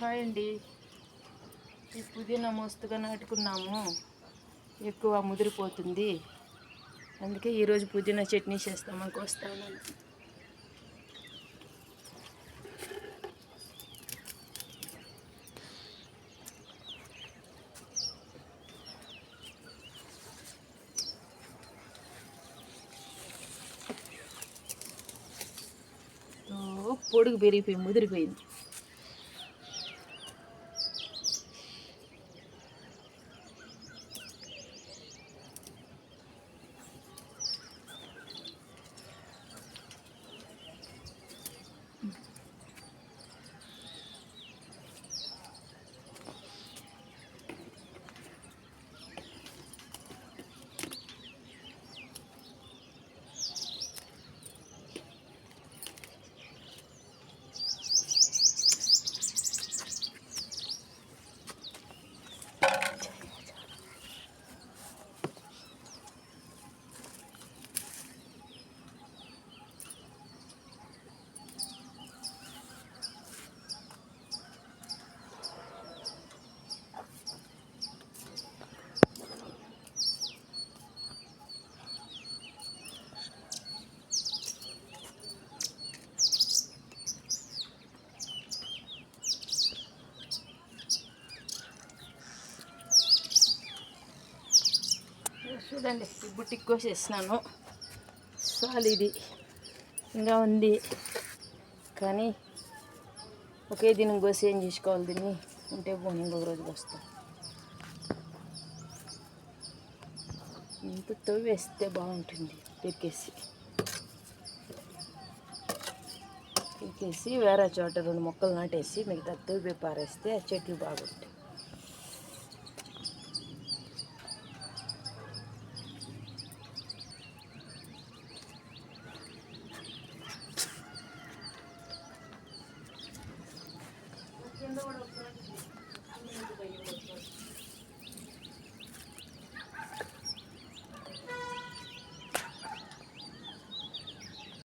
Hi అండి. ఈ పుదీనా మస్తుగా నాటుకున్నాము. ఎక్కువ ముదిరిపోతుంది. అందుకే ఈరోజు పుదీనా చట్నీ చేస్తామని వస్తాను పొడుగు పెరిగిపోయి ముదిరిపోయింది. చూడండి ఇప్పుడు బుట్టికి కోసేసినాను. చాలు ఇది. ఇంకా ఉంది. కానీ ఒకే దినం కోసి ఏం చేసుకోవాలి దీన్ని? ఉంటే పోనీ ఇంకొక రోజు వస్తాం ఇంత తవ్వేస్తే బాగుంటుంది. పెరికేసి. పెరికేసి వేరే చోట రెండు మొక్కలు నాటేసి మిగతా తవ్వి పారేస్తే ఆ చెట్లు బాగుంటాయి. Gracias.